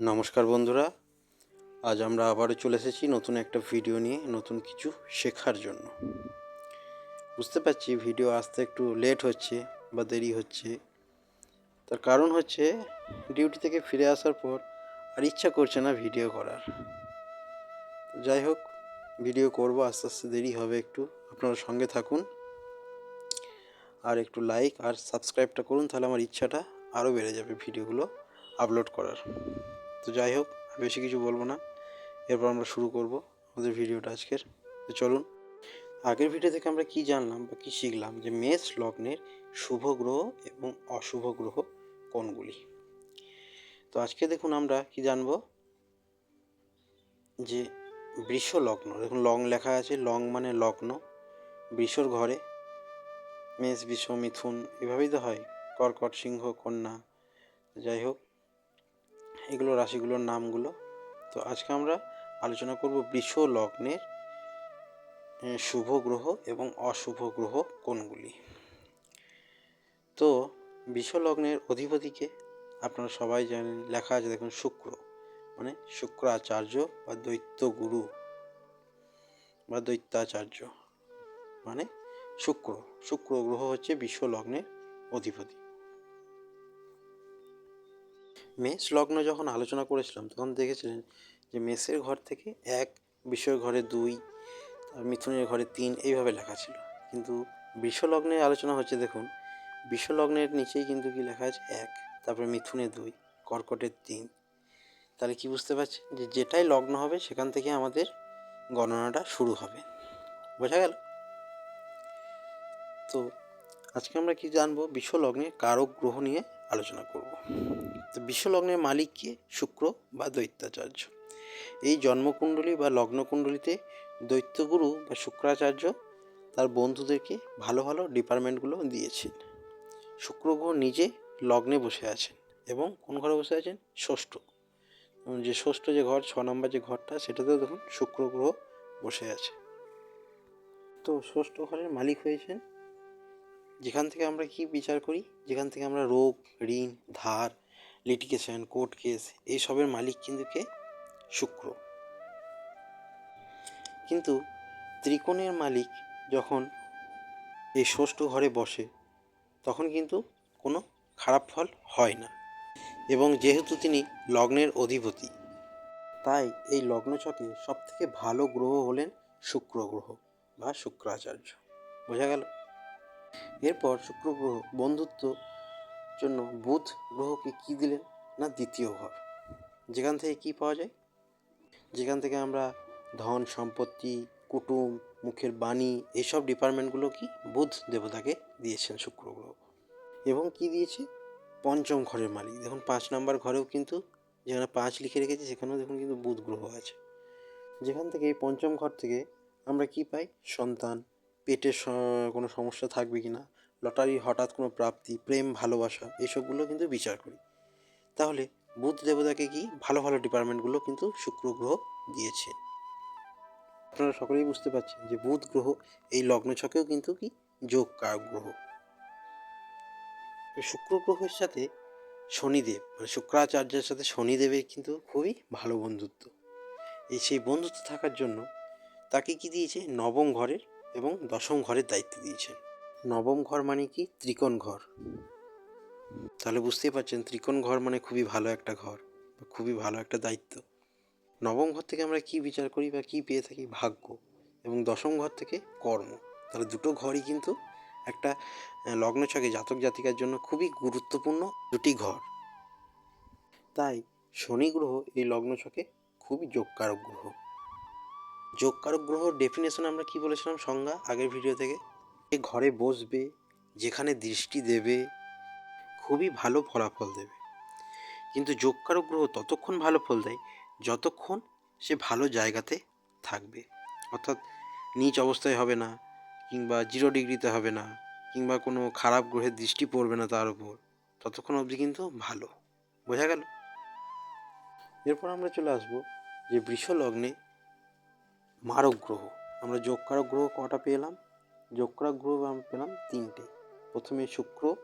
নমস্কার বন্ধুরা, আজ আমরা আবারও চলে এসেছি নতুন একটা ভিডিও নিয়ে, নতুন কিছু শেখার জন্য। বুঝতে পারছি ভিডিও আসতে একটু লেট হচ্ছে বা দেরি হচ্ছে। তার কারণ হচ্ছে, ডিউটি থেকে ফিরে আসার পর আর ইচ্ছা করছে না ভিডিও করার। যাই হোক, ভিডিও করব, আস্তে আস্তে দেরি হবে একটু। আপনারা সঙ্গে থাকুন। আর একটু লাইক আর সাবস্ক্রাইবটা করুন, তাহলে আমার ইচ্ছাটা আরও বেড়ে যাবে ভিডিওগুলো আপলোড করার। তো যাই হোক বেশি কিছু বলব না। এরপর আমরা শুরু করব আমাদের ভিডিওটা আজকের। তো চলুন, আগের ভিডিও থেকে আমরা কি জানলাম বা কি শিখলাম যে মেষ লগ্নের শুভ গ্রহ এবং অশুভ গ্রহ কোনগুলি? তো আজকে দেখুন আমরা কি জানব? যে বৃষ লগ্ন, দেখুন লং লেখা আছে, লং মানে লগ্ন। বৃষর ঘরে মেষ, বৃষ, মিথুন, এভাবেই তো হয়। কর্কট, সিংহ, কন্যা। যাই হোক এগুলো রাশিগুলোর নামগুলো। তো আজকে আমরা আলোচনা করব বৃষ লগ্নের শুভ গ্রহ এবং অশুভ গ্রহ কোনগুলি। তো বৃষ লগ্নের অধিপতিকে আপনারা সবাই জানেন, লেখা আছে দেখুন, শুক্র। মানে শুক্রাচার্য বা দৈত্য গুরু বা দৈত্যাচার্য। মানে শুক্র। শুক্র গ্রহ হচ্ছে বিশ্ব লগ্নের অধিপতি। মেষ লগ্ন যখন আলোচনা করেছিলাম, তখন দেখেছিলেন যে মেষের ঘর থেকে এক বিষয়ের ঘরে দুই, আর মিথুনের ঘরে তিন, এইভাবে লেখা ছিল। কিন্তু লগ্নের আলোচনা হচ্ছে, দেখুন লগ্নের নিচেই কিন্তু কি লেখা আছে? এক, তারপরে মিথুনে দুই কর্কটের তিন। তাহলে কি বুঝতে পারছেন? যে যেটাই লগ্ন হবে, সেখান থেকে আমাদের গণনাটা শুরু হবে। বোঝা গেল? তো আজকে আমরা কি জানব? লগ্নে কারক গ্রহ নিয়ে আলোচনা করব। তো বিশ্ব লগ্নের মালিক কে? শুক্র বা দৈত্যাচার্য। এই জন্মকুণ্ডলী বা লগ্নকুণ্ডলিতে দৈত্যগুরু বা শুক্রাচার্য তার বন্ধুদেরকে ভালো ভালো ডিপার্টমেন্টগুলো দিয়েছেন। শুক্র গ্রহ নিজে লগ্নে বসে আছেন এবং কোন ঘরে বসে আছেন? ষষ্ঠ। যে ষষ্ঠ যে ঘর, ছ নম্বর যে ঘরটা, সেটাতেও দেখুন শুক্র গ্রহ বসে আছে। তো ষষ্ঠ ঘরের মালিক হয়েছেন। যেখান থেকে আমরা কি বিচার করি? যেখান থেকে আমরা রোগ, ঋণ, ধার লিটিগেশন কোর্ট কেস এইসবের মালিক কিন্তু কে? শুক্র। কিন্তু ত্রিকোণের মালিক যখন এই ষষ্ঠ ঘরে বসে, তখন কিন্তু কোনো খারাপ ফল হয় না। এবং যেহেতু তিনি লগ্নের অধিপতি, তাই এই লগ্নচকে সব থেকে ভালো গ্রহ হলেন শুক্র গ্রহ বা শুক্রাচার্য। বোঝা গেল? এরপর শুক্র গ্রহ বন্ধুত্ব জন্য বুধ গ্রহকে কি দিলেন না দ্বিতীয় ঘর? যেখান থেকে কি পাওয়া যায়? যেখান থেকে আমরা ধন, সম্পত্তি, কুটুম, মুখের বাণী এইসব ডিপার্টমেন্টগুলো কি বুধ দেবতাকে দিয়েছেন শুক্র গ্রহ? এবং কি দিয়েছে? পঞ্চম ঘরের মালিক। দেখুন, পাঁচ নাম্বার ঘরেও কিন্তু যেখানে পাঁচ লিখে রেখেছে, সেখানেও দেখুন কিন্তু বুধ গ্রহ আছে। যেখান থেকে এই পঞ্চম ঘর থেকে আমরা কি পাই? সন্তান। পেটের কোনো সমস্যা থাকবে কি না? লটারি, হঠাৎ কোনো প্রাপ্তি, প্রেম, ভালোবাসা, এসবগুলো কিন্তু বিচার করি। তাহলে বুধ দেবতাকে কি ভালো ভালো ডিপার্টমেন্টগুলো কিন্তু শুক্র গ্রহ দিয়েছে। আপনারা সকলেই বুঝতে পারছেন যে বুধ গ্রহ, এই লগ্ন ছকেও কিন্তু কি যোগ কারক গ্রহ। শুক্র গ্রহের সাথে শনিদেব মানে শুক্রাচার্যের সাথে শনিদেবের কিন্তু খুবই ভালো বন্ধুত্ব। এই সেই বন্ধুত্ব থাকার জন্য তাকে কি দিয়েছে? নবম ঘরের এবং দশম ঘরের দায়িত্ব দিয়েছে নবম ঘর মানে কি? ত্রিকোণ ঘর। তাহলে বুঝতেই পারছেন, ত্রিকোণ ঘর মানে খুবই ভালো একটা ঘর, বা খুবই ভালো একটা দায়িত্ব। নবম ঘর থেকে আমরা কি বিচার করি বা কি পেয়ে থাকি? ভাগ্য এবং দশম ঘর থেকে কর্ম। তাহলে দুটো ঘরই কিন্তু একটা লগ্নছকে জাতক জাতিকার জন্য খুবই গুরুত্বপূর্ণ দুটি ঘর। তাই শনি গ্রহ এই লগ্নছকে খুবই যোগকারক গ্রহ যোগকারক গ্রহ ডেফিনেশন আমরা কি বলেছিলাম সংজ্ঞা? আগের ভিডিও থেকে। ঘরে বসবে, যেখানে দৃষ্টি দেবে, খুবই ভালো ফলাফল দেবে। কিন্তু যোগকারক গ্রহ ততক্ষণ ভালো ফল দেয় যতক্ষণ সে ভালো জায়গাতে থাকবে। অর্থাৎ নিচ অবস্থায় হবে না, কিংবা জিরো ডিগ্রিতে হবে না, কিংবা কোনো খারাপ গ্রহের দৃষ্টি পড়বে না তার উপর, ততক্ষণ অবধি কিন্তু ভালো। বোঝা গেল? এরপর আমরা চলে আসব যে বৃষ লগ্নে মারক গ্রহ আমরা যোগকারক গ্রহ কটা পেলাম? যোগকারক গ্রহ আমরা পেলাম তিনটে। প্রথমে শুক্র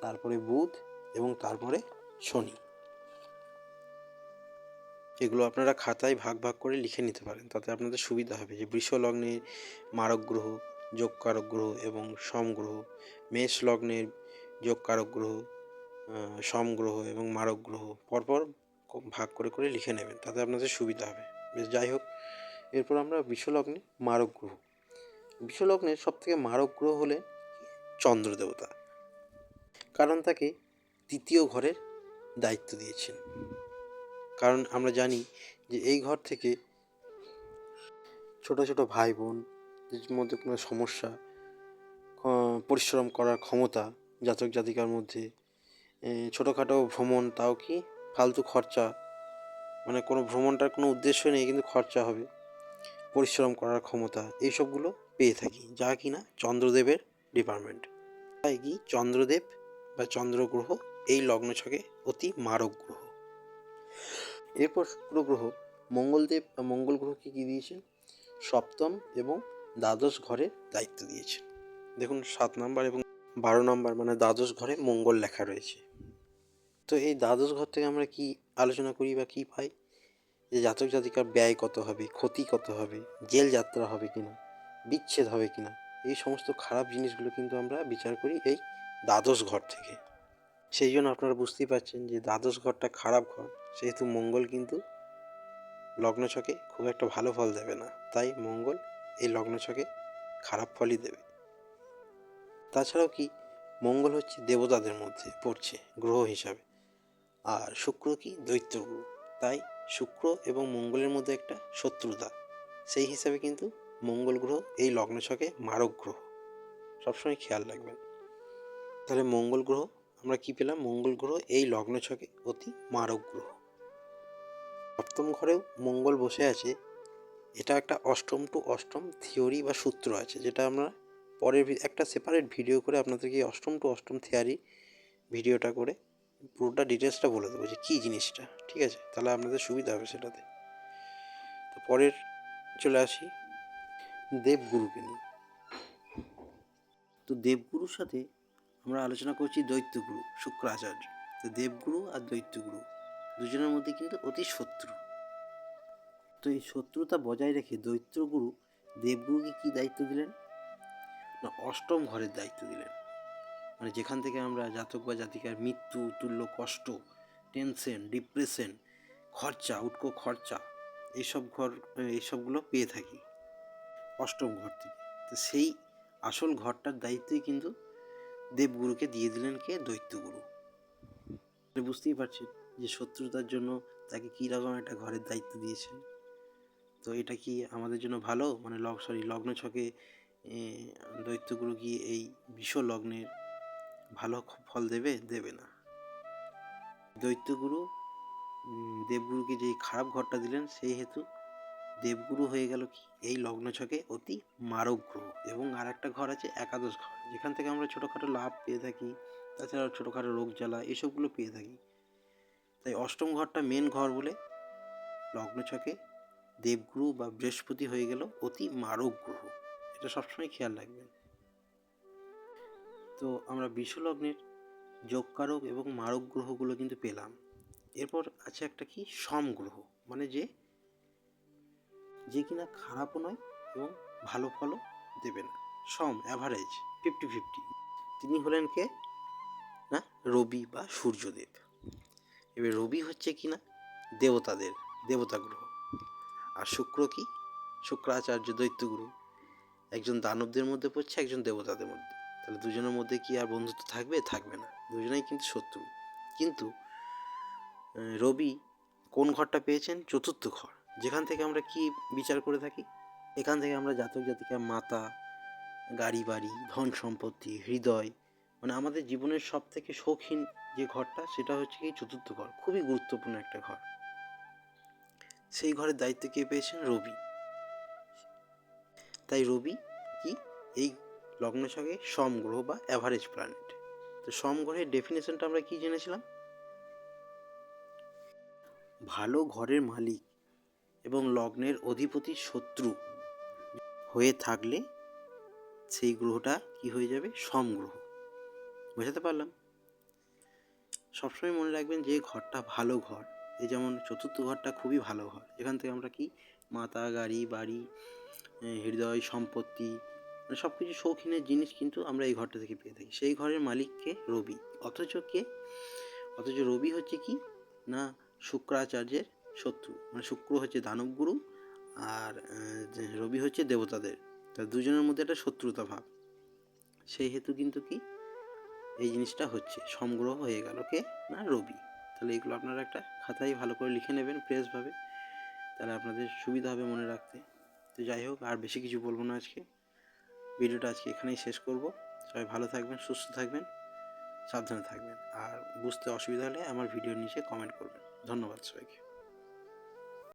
তারপরে বুধ এবং তারপরে শনি। এগুলো আপনারা খাতায় ভাগ ভাগ করে লিখে নিতে পারেন তাতে আপনাদের সুবিধা হবে। যে বৃষ লগ্নে মারক গ্রহ যোগকারক গ্রহ এবং সম গ্রহ মেষ লগ্নের যোগকারক গ্রহ আহ, সম গ্রহ এবং মারক গ্রহ পরপর ভাগ করে করে লিখে নেবেন তাতে আপনাদের সুবিধা হবে। বেশ যাই হোক এরপর আমরা বিশ্বলগ্নে মারক গ্রহ বিশ্বলগ্নের সব থেকে মারক গ্রহ হলে চন্দ্রদেবতা। কারণ তাকে তৃতীয় ঘরের দায়িত্ব দিয়েছেন। কারণ আমরা জানি যে এই ঘর থেকে ছোট ছোট ভাই বোন মধ্যে কোনো সমস্যা পরিশ্রম করার ক্ষমতা, জাতক জাতিকার মধ্যে ছোটোখাটো ভ্রমণ, তাও কি ফালতু খরচা? মানে কোনো ভ্রমণটার কোনো উদ্দেশ্য নেই, কিন্তু খরচা হবে, পরিশ্রম করার ক্ষমতা এইসবগুলো পেয়ে থাকি, যা কিনা চন্দ্রদেবের ডিপার্টমেন্ট তাই কি চন্দ্রদেব বা চন্দ্রগ্রহ এই লগ্ন ছকে অতি মারক গ্রহ। এরপর শুক্র গ্রহ, মঙ্গলদেব বা মঙ্গল গ্রহকে কী দিয়েছেন? সপ্তম এবং দ্বাদশ ঘরের দায়িত্ব দিয়েছেন। দেখুন, সাত নাম্বার এবং বারো নাম্বার মানে দ্বাদশ ঘরে মঙ্গল লেখা রয়েছে। তো এই দ্বাদশ ঘর থেকে আমরা কি আলোচনা করি বা কি পাই? যে জাতক জাতিকার ব্যয় কত হবে, ক্ষতি কত হবে, জেল যাত্রা হবে কিনা? বিচ্ছেদ হবে কি না এই সমস্ত খারাপ জিনিসগুলো কিন্তু আমরা বিচার করি এই দ্বাদশ ঘর থেকে। সেই জন্য আপনারা বুঝতেই পারছেন যে দ্বাদশ ঘরটা খারাপ ঘর। সেহেতু মঙ্গল কিন্তু লগ্ন ছকে খুব একটা ভালো ফল দেবে না। তাই মঙ্গল এই লগ্ন ছকে খারাপ ফলই দেবে। তাছাড়াও কি? মঙ্গল হচ্ছে দেবতাদের মধ্যে পড়ছে, গ্রহ হিসাবে। আর শুক্র কি? দৈত্য গ্রহ। তাই শুক্র এবং মঙ্গলের মধ্যে একটা শত্রুতা। সেই হিসাবে কিন্তু মঙ্গল গ্রহ, এই লগ্ন ছকে মারক গ্রহ। সবসময় খেয়াল রাখবেন। তাহলে মঙ্গল গ্রহ, আমরা কি পেলাম? মঙ্গল গ্রহ, এই লগ্ন ছকে অতি মারক গ্রহ। সপ্তম ঘরেও মঙ্গল বসে আছে। এটা একটা অষ্টম টু অষ্টম থিওরি বা সূত্র আছে, যেটা আমরা পরের একটা সেপারেট ভিডিও করে আপনাদেরকে অষ্টম টু অষ্টম থিওরি ভিডিওটা করে পুরোটা ডিটেলসটা বলে দেবো যে কী জিনিসটা, ঠিক আছে? তাহলে আপনাদের সুবিধা হবে সেটাতে। তো পরের চলে আসি। দেবগুরুকে নিয়ে। তো দেবগুরুর সাথে আমরা আলোচনা করছি দৈত্যগুরু, শুক্রাচার্য। তো দেবগুরু আর দৈত্যগুরু দুজনের মধ্যে কিন্তু অতি শত্রু। তো এই শত্রুতা বজায় রেখে দৈত্যগুরু দেবগুরুকে কী দায়িত্ব দিলেন? না, অষ্টম ঘরের দায়িত্ব দিলেন। মানে যেখান থেকে আমরা জাতক বা জাতিকার মৃত্যু, তুল্য কষ্ট, টেনশন, ডিপ্রেশন, খরচা, উটকো খরচা, এইসব ঘর, এইসবগুলো পেয়ে থাকি। অষ্টম ঘর থেকে। তো সেই আসল ঘরটার দায়িত্বই কিন্তু দেবগুরুকে দিয়ে দিলেন কে? দৈত্যগুরু। বুঝতেই পারছেন যে শত্রুতার জন্য তাকে কী রকম একটা ঘরের দায়িত্ব দিয়েছেন। তো এটা কি আমাদের জন্য ভালো? মানে লগ সরি লগ্ন ছকে দৈত্যগুরু কি এই বিশ্ব লগ্নের ভালো ফল দেবে? দেবে না। দৈত্যগুরু দেবগুরুকে যে খারাপ ঘরটা দিলেন, সেই হেতু দেবগুরু হয়ে গেল কি? এই লগ্ন ছকে অতি মারক গ্রহ। এবং আর একটা ঘর আছে একাদশ ঘর। যেখান থেকে আমরা ছোটোখাটো লাভ পেয়ে থাকি তাছাড়া ছোটোখাটো রোগ জ্বালা, এসবগুলো পেয়ে থাকি। তাই অষ্টম ঘরটা মেন ঘর বলে লগ্ন ছকে দেবগুরু বা বৃহস্পতি হয়ে গেল অতি মারক গ্রহ। এটা সবসময় খেয়াল রাখবেন। তো আমরা বিশ্বলগ্নের যোগকারক এবং মারক গ্রহগুলো কিন্তু পেলাম। এরপর আছে একটা কি? সম গ্রহ মানে যে যে কিনা খারাপও নয় এবং ভালো ফলও দেবে না। সম অ্যাভারেজ ফিফটি ফিফটি তিনি হলেন কে? না, রবি বা সূর্যদেব। এবার রবি হচ্ছে কি না দেবতাদের, দেবতা গ্রহ। আর শুক্র কি? শুক্রাচার্য দৈত্যগুরু। একজন দানবদের মধ্যে পড়ছে, একজন দেবতাদের মধ্যে। তাহলে দুজনের মধ্যে কি আর বন্ধুত্ব থাকবে? থাকবে না। দুজনেই কিন্তু শত্রু। কিন্তু রবি কোন ঘরটা পেয়েছেন? চতুর্থ ঘর। যেখান থেকে আমরা কি বিচার করে থাকি? এখান থেকে আমরা জাতক জাতিকা মাতা, গাড়ি বাড়ি, ধন সম্পত্তি, হৃদয় মানে আমাদের জীবনের সব থেকে শৌখিন যে ঘরটা, সেটা হচ্ছে কি চতুর্থ ঘর। খুবই গুরুত্বপূর্ণ একটা ঘর। সেই ঘরের দায়িত্ব কে পেয়েছেন? রবি। তাই রবি কি? এই লগ্ন ছকে সম গ্রহ বা অ্যাভারেজ প্ল্যানেট তো সম গ্রহের ডেফিনেশনটা আমরা কি জেনেছিলাম? ভালো ঘরের মালিক এবং লগ্নের অধিপতি শত্রু হয়ে থাকলে সেই গ্রহটা কি হয়ে যাবে? সম গ্রহ বোঝাতে পারলাম? সবসময় মনে রাখবেন যে ঘরটা ভালো ঘর। এই যেমন চতুর্থ ঘরটা খুবই ভালো ঘর। এখান থেকে আমরা কি? মাতা গাড়ি, বাড়ি হৃদয়, সম্পত্তি মানে সব কিছু শৌখিনের জিনিস কিন্তু আমরা এই ঘরটা থেকে পেয়ে থাকি। সেই ঘরের মালিককে রবি। অথচ কে? অথচ রবি হচ্ছে কি? না, শুক্রাচার্যের শত্রু। মানে শুক্র হচ্ছে দানবগুরু আর রবি হচ্ছে দেবতাদের। তা দুজনের মধ্যে একটা শত্রুতা ভাব। সেই হেতু কিন্তু কি? এই জিনিসটা হচ্ছে। সমগ্রহ হয়ে গেল কে? না, রবি। তাহলে এগুলো আপনারা একটা খাতায় ভালো করে লিখে নেবেন ফ্রেশভাবে। তাহলে আপনাদের সুবিধা হবে মনে রাখতে। তো যাই হোক, আর বেশি কিছু বলব না আজকে। ভিডিওটা আজকে এখানেই শেষ করব। সবাই ভালো থাকবেন, সুস্থ থাকবেন, সাবধানে থাকবেন। আর বুঝতে অসুবিধা হলে আমার ভিডিওর নিচে কমেন্ট করবেন। ধন্যবাদ সবাইকে।